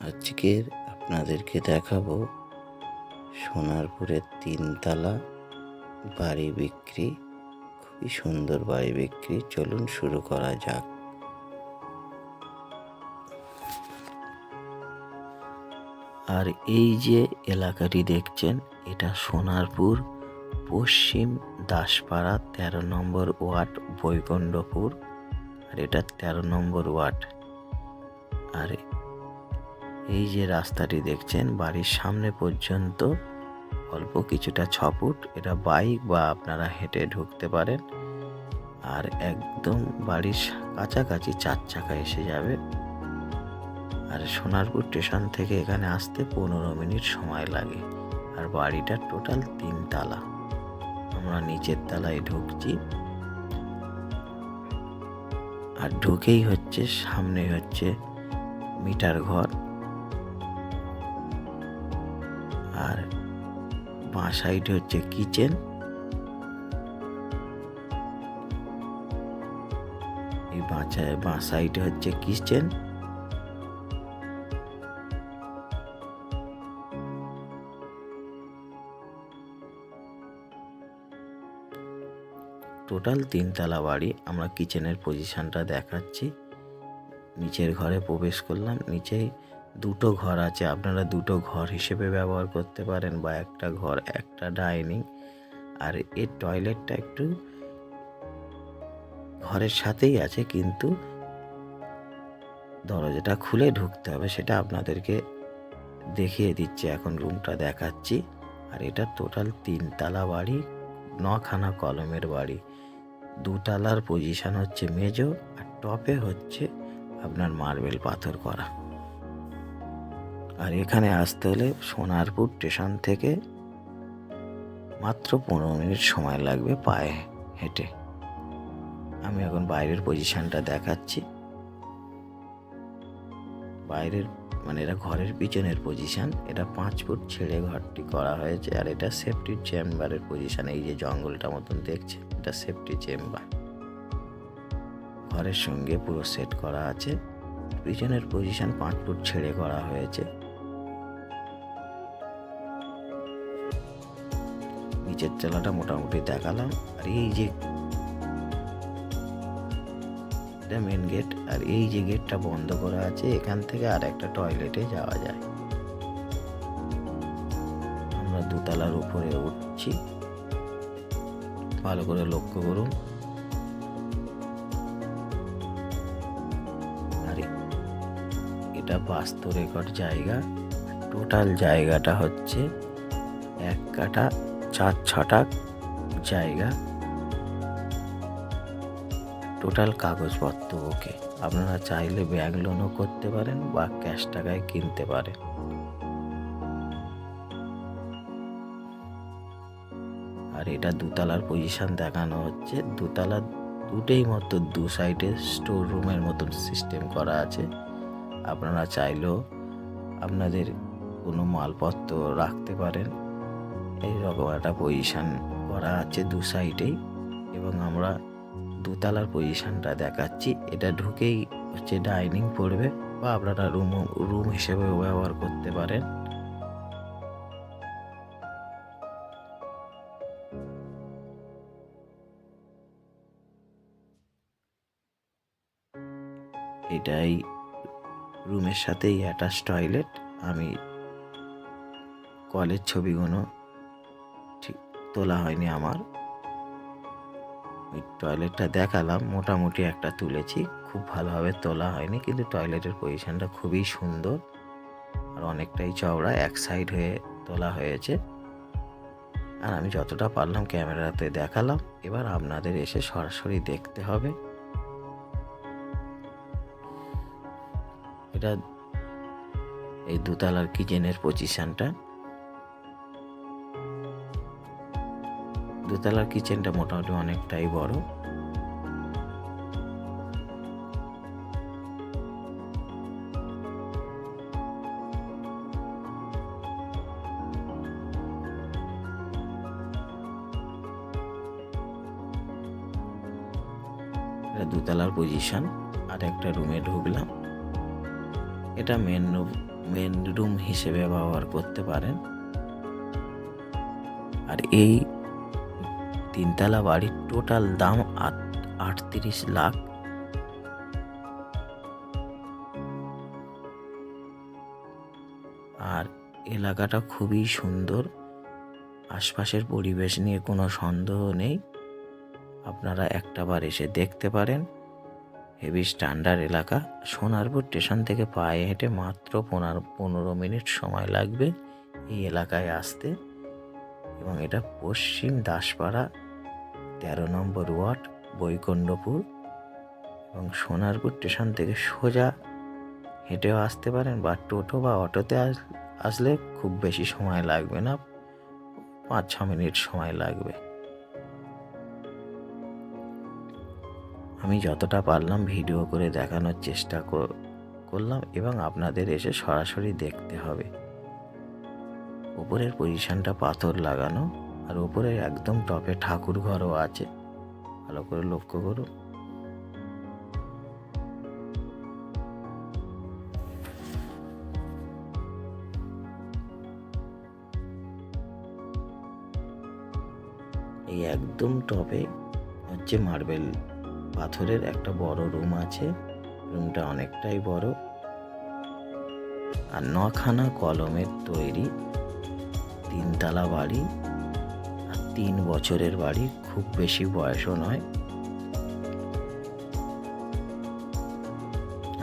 আজকের আপনাদেরকে দেখাবো সোনারপুরের তিনতলা বাড়ি বিক্রি, খুবই সুন্দর বাড়ি বিক্রি। চলুন শুরু করা যাক। আর এই যে এলাকাটি দেখছেন, এটা সোনারপুর, পশ্চিম দাসপাড়া, তেরো নম্বর ওয়ার্ড, বৈকুণ্ঠপুর। আর এটা তেরো নম্বর ওয়ার্ড। আর এই যে রাস্তাটি দেখছেন, বাড়ির সামনে পর্যন্ত অল্প কিছুটা ছ ফুট এটা বাইক বা আপনারা হেঁটে ঢুকতে পারেন। আর একদম বাড়ির কাছাকাছি চার চাকা এসে যাবে। আর সোনারপুর স্টেশন থেকে এখানে আসতে পনেরো মিনিট সময় লাগে। আর বাড়িটা টোটাল তিন তালা। আমরা নিচের তলায় ঢুকছি। আর ঢুকেই হচ্ছে সামনে হচ্ছে মিটার ঘর। আর বাঁ সাইডে হচ্ছে কিচেন। এই বাঁচায় বাঁ সাইডে হচ্ছে কিচেন। টোটাল তিনতলা বাড়ি আমরা কিচেনের পজিশনটা দেখাচ্ছি। নিচের ঘরে প্রবেশ করলাম, নিচেই দুটো ঘর আছে। আপনারা দুটো ঘর হিসেবে ব্যবহার করতে পারেন বা একটা ঘর, একটা ডাইনিং। আর এর টয়লেটটা একটু ঘরের সাথেই আছে, কিন্তু দরজাটা খুলে ঢুকতে হবে, সেটা আপনাদেরকে দেখিয়ে দিচ্ছি। এখন রুমটা দেখাচ্ছি। আর এটা টোটাল তিনতলা বাড়ি, নখানা কলমের বাড়ি। দুতলার পজিশন হচ্ছে মেজো, আর টপে হচ্ছে আপনার মার্বেল পাথর করা। আর এখানে আসতে হলে সোনারপুর স্টেশন থেকে মাত্র পনেরো মিনিট সময় লাগবে পায়ে হেঁটে। আমি এখন বাইরের পজিশনটা দেখাচ্ছি। বাইরের মানে এটা ঘরের পিছনের পজিশন এটা পাঁচ ফুট ছেড়ে ঘরটি করা হয়েছে আর এটা সেফটি চেম্বারের পজিশন এই যে জঙ্গলটা মতন দেখছে, এটা সেফটি চেম্বার ঘরের সঙ্গে পুরো সেট করা আছে। পিছনের পজিশন পাঁচ ফুট ছেড়ে করা হয়েছে। নিচের চালাটা মোটামুটি দেখালাম, আর এই যে এটা মেন গেট আর এই যে গেটটা বন্ধ করা আছে, এখান থেকে আর একটা টয়লেটে যাওয়া যায়। আমরা দুতলার উপরে উঠছি। ভালো করে লক্ষ্য করুন। আর এটা বাস্তু রেকর্ড জায়গা। টোটাল জায়গাটা হচ্ছে এক কাঠা চার, ছটা জায়গা। টোটাল কাগজপত্র ওকে আপনারা চাইলে ব্যাংক লোনও করতে পারেন বা ক্যাশ টাকায় কিনতে পারেন। আর এটা দুতলার পজিশন দেখানো হচ্ছে। দুতলা দুটেই মতো, দু সাইডে স্টোর রুমের মতন সিস্টেম করা আছে। আপনারা চাইলেও আপনাদের কোনো মালপত্র রাখতে পারেন। এই রকম একটা পজিশন করা আছে দু সাইডেই এবং আমরা দুতলার পজিশনটা দেখাচ্ছি। এটা ঢুকেই হচ্ছে ডাইনিং পড়বে বা আপনারা রুম রুম হিসেবেও ব্যবহার করতে পারেন। এটাই রুমের সাথেই অ্যাটাচ টয়লেট আমি কলের ছবিগুলো তোলা হয়নি আমার। ওই টয়লেটটা দেখালাম, মোটামুটি একটা তুলেছি, খুব ভালোভাবে তোলা হয়নি, কিন্তু টয়লেটের পজিশনটা খুবই সুন্দর। আর অনেকটাই চওড়া, এক সাইড হয়ে তোলা হয়েছে। আর আমি যতটা পারলাম ক্যামেরাতে দেখালাম, এবার আপনাদের এসে সরাসরি দেখতে হবে। এটা এই দুতলার কিচেনের পজিশনটা দোতলার কিচেনটা মোটামুটি অনেকটাই বড়। দুতলার পজিশন আর একটা রুমে ঢুকলাম। এটা মেন রুম মেন রুম হিসেবে ব্যবহার করতে পারেন। আর এই তিনতলা বাড়ির টোটাল দাম আটত্রিশ লাখ। আর এলাকাটা খুবই সুন্দর। আশপাশের পরিবেশ নিয়ে কোনো সন্দেহ নেই। আপনারা একটাবার এসে দেখতে পারেন। হেভি স্ট্যান্ডার্ড এলাকা। সোনারপুর স্টেশন থেকে পায়ে হেঁটে মাত্র পনেরো পনেরো মিনিট সময় লাগবে এই এলাকায় আসতে। এবং এটা পশ্চিম দাসপাড়া তেরো নম্বর ওয়ার্ড, বৈকুণ্ঠপুর। এবং সোনারপুর স্টেশন থেকে সোজা হেঁটেও আসতে পারেন বা টোটো বা অটোতে আস- আসলে খুব বেশি সময় লাগবে না। পাঁচ ছ মিনিট সময় লাগবে। আমি যতটা পারলাম ভিডিও করে দেখানোর চেষ্টা কর- করলাম এবং আপনাদের এসে সরাসরি দেখতে হবে। উপরের পজিশনটা পাথর লাগানো। আর উপরে একদম টপে ঠাকুর ঘরও আছে। ভালো করে লক্ষ্য করো। এই একদম টপে হচ্ছে মার্বেল পাথরের একটা বড় রুম আছে। রুমটা অনেকটাই বড়। আর নখানা কলমের তৈরি তিনতলা বাড়ি। তিন বছরের বাড়ি, খুব বেশি বয়সও নয়।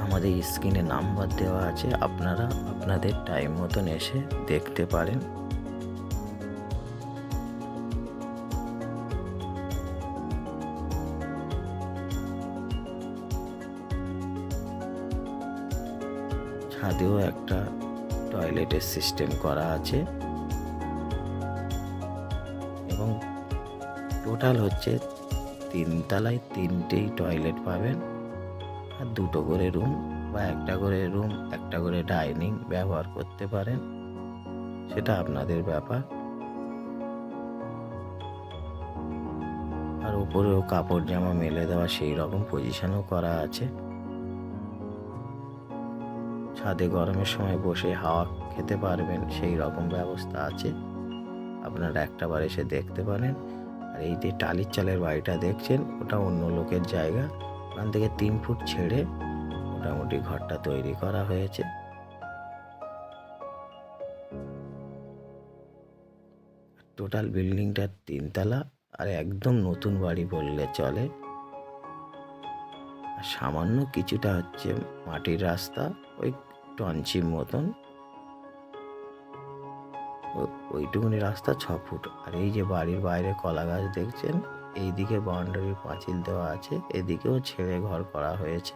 আমাদের স্ক্রিনে নাম্বার দেওয়া আছে, আপনারা আপনাদের টাইম মতন এসে দেখতে পারেন। ছাদেও একটা টয়লেটের সিস্টেম করা আছে। এবং টোটাল হচ্ছে তিনতলায় তিনটেই টয়লেট পাবেন। আর দুটো করে রুম বা একটা করে রুম, একটা করে ডাইনিং ব্যবহার করতে পারেন। সেটা আপনাদের ব্যাপার। আর উপরেও কাপড় জামা মেলে দেওয়া সেই রকম পজিশনও করা আছে। ছাদে গরমের সময় বসে হাওয়া খেতে পারবেন, সেই রকম ব্যবস্থা আছে। আপনারা একটাবার এসে দেখতে পারেন। আর এই যে টালির চালের বাড়িটা দেখছেন, ওটা অন্য লোকের জায়গা। ওখান থেকে তিন ফুট ছেড়ে মোটামুটি ঘরটা তৈরি করা হয়েছে। টোটাল বিল্ডিংটা তিনতলা আর একদম নতুন বাড়ি বললে চলে। সামান্য কিছুটা হচ্ছে মাটির রাস্তা, ওই টনচির মতন। ওইটুকুনি রাস্তা ছ ফুট। আর এই যে বাড়ির বাইরে কলা গাছ দেখছেন, এইদিকে বাউন্ডারি পাঁচিল দেওয়া আছে, এদিকেও ছেড়ে ঘর করা হয়েছে।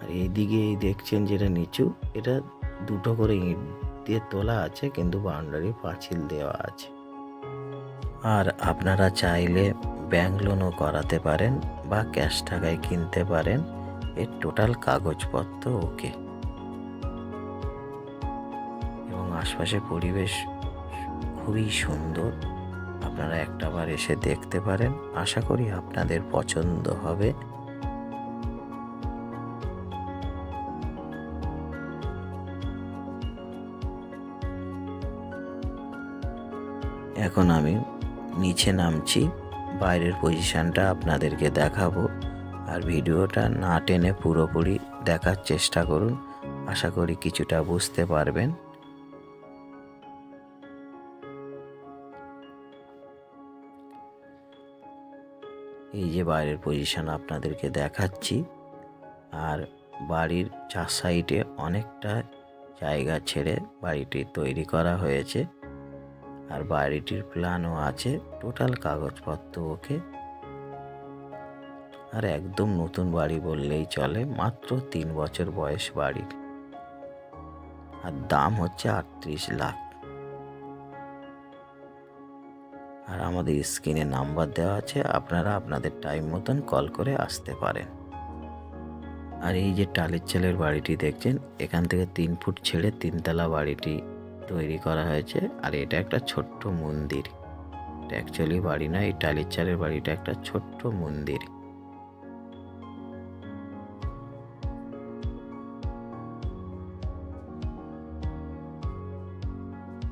আর এইদিকে এই দেখছেন যেটা নিচু, এটা দুটো করে ইট দিয়ে তোলা আছে, কিন্তু বাউন্ডারি পাঁচিল দেওয়া আছে। আর আপনারা চাইলে ব্যাংক লোনও করাতে পারেন বা ক্যাশ টাকায় কিনতে পারেন। এর টোটাল কাগজপত্র ওকে। এবং আশপাশে পরিবেশ খুবই সুন্দর। আপনারা একটাবার এসে দেখতে পারেন। আশা করি আপনাদের পছন্দ হবে। এখন আমি নিচে নামছি, বাইরের পজিশনটা আপনাদেরকে দেখাবো। আর ভিডিওটা না টেনে পুরোপুরি দেখার চেষ্টা করুন, আশা করি কিছুটা বুঝতে পারবেন। এই যে বাইরের পজিশন আপনাদেরকে দেখাচ্ছি, আর বাড়ির চার সাইডে অনেকটা জায়গা ছেড়ে বাড়িটি তৈরি করা হয়েছে। আর বাড়িটির প্ল্যানও আছে টোটাল কাগজপত্র ওকে। আর একদম নতুন বাড়ি বললেই চলে, মাত্র তিন বছর বয়স বাড়ির। আর দাম হচ্ছে আটত্রিশ লাখ। আর আমাদের স্ক্রিনে নাম্বার দেওয়া আছে, আপনারা আপনাদের টাইম মতন কল করে আসতে পারেন। আর এই যে টালের চালের বাড়িটি দেখছেন, এখান থেকে তিন ফুট ছেড়ে তিনতলা বাড়িটি তৈরি করা হয়েছে। আর এটা একটা ছোট্ট মন্দির। এটা অ্যাকচুয়ালি বাড়ি না, এই টালির চালের বাড়িটা একটা ছোট্ট মন্দির।